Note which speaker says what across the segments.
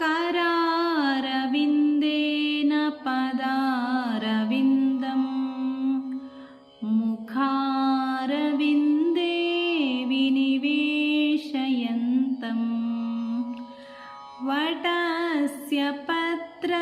Speaker 1: करारविन्देन पदारविन्दम् मुखारविन्दे विनिवेशयन्तम् वटस्य पत्र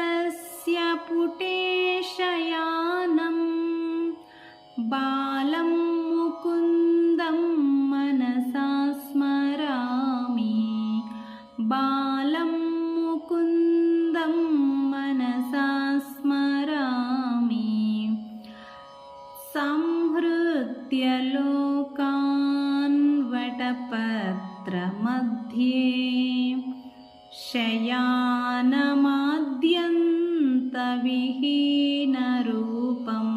Speaker 1: शयानमाद्यन्तविहीनरूपं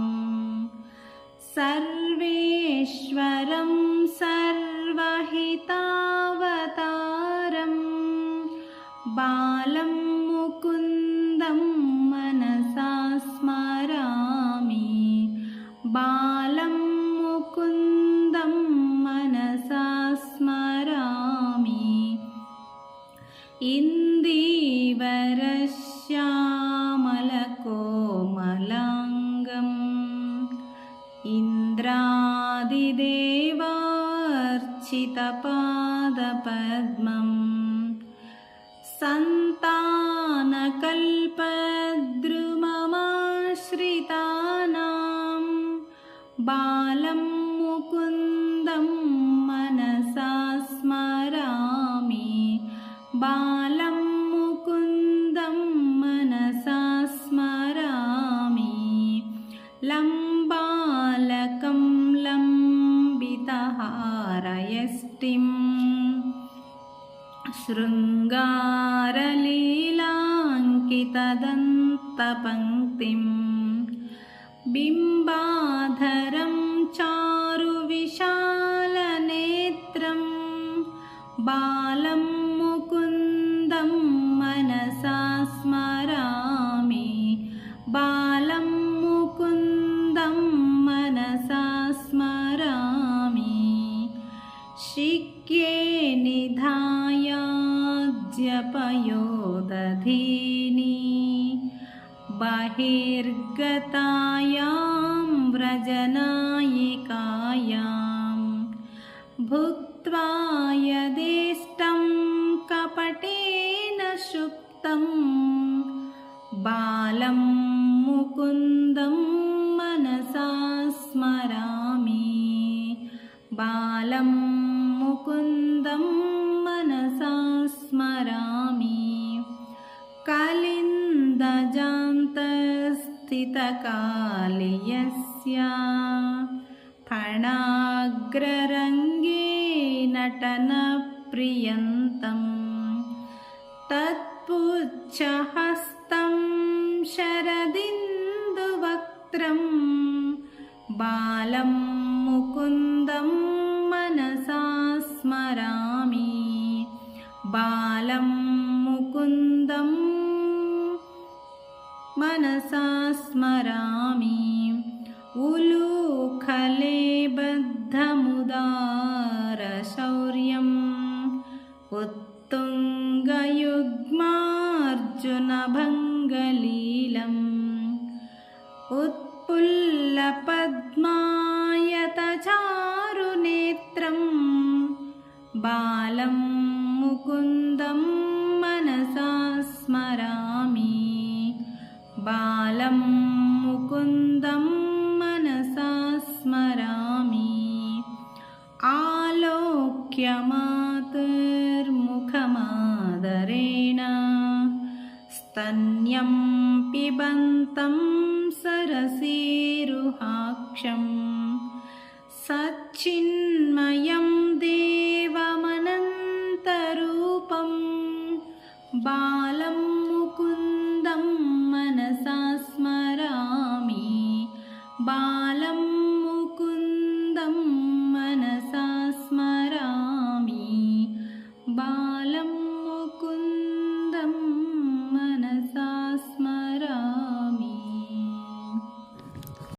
Speaker 1: सर्वेश्वरं बालं मनसा स्मरामि बालं मुकुन्दं मनसा स्मरामि देवार्चितपादपद्मम् सन्तानकल्पद्रुममाश्रितानां बा शृङ्गारलीलाङ्कितदन्तपङ्क्तिं बिम्बाधरं चारुविशालनेत्रं बालं मुकुन्दं मनसा स्मरामि बालं मुकुन्दं मनसा स्मरामि शिक्ये निधाय जपयोदधीनि बहिर्गतायां व्रजनायिकायां भुक्त्वा यदेष्टं कपटेन शुक्तं बालं मुकुन्दं मनसा स्मर दजान्तस्थितकालि यस्य फणाग्ररङ्गे नटनप्रियन्तम् तत्पुच्छहस्तं शरदिन्दुवक्त्रं बालं मुकुन्दं मनसा स्मरामि बालं मुकुन्दं मनसा स्मरामि उलूखले बद्धमुदारशौर्यम् उत्तुङ्गयुग्मार्जुनभङ्गलीलम् उत्पुल्लपद्मायतचारुनेत्रं बालं मुकुन्दं मनसा स्मरामि बालं मुकुन्दं मनसा स्मरामि आलोक्यमातर्मुखमादरेण स्तन्यं पिबन्तं सरसीरुहाक्षम् सच्चिन्मयं देवमनन्तरूपं बाल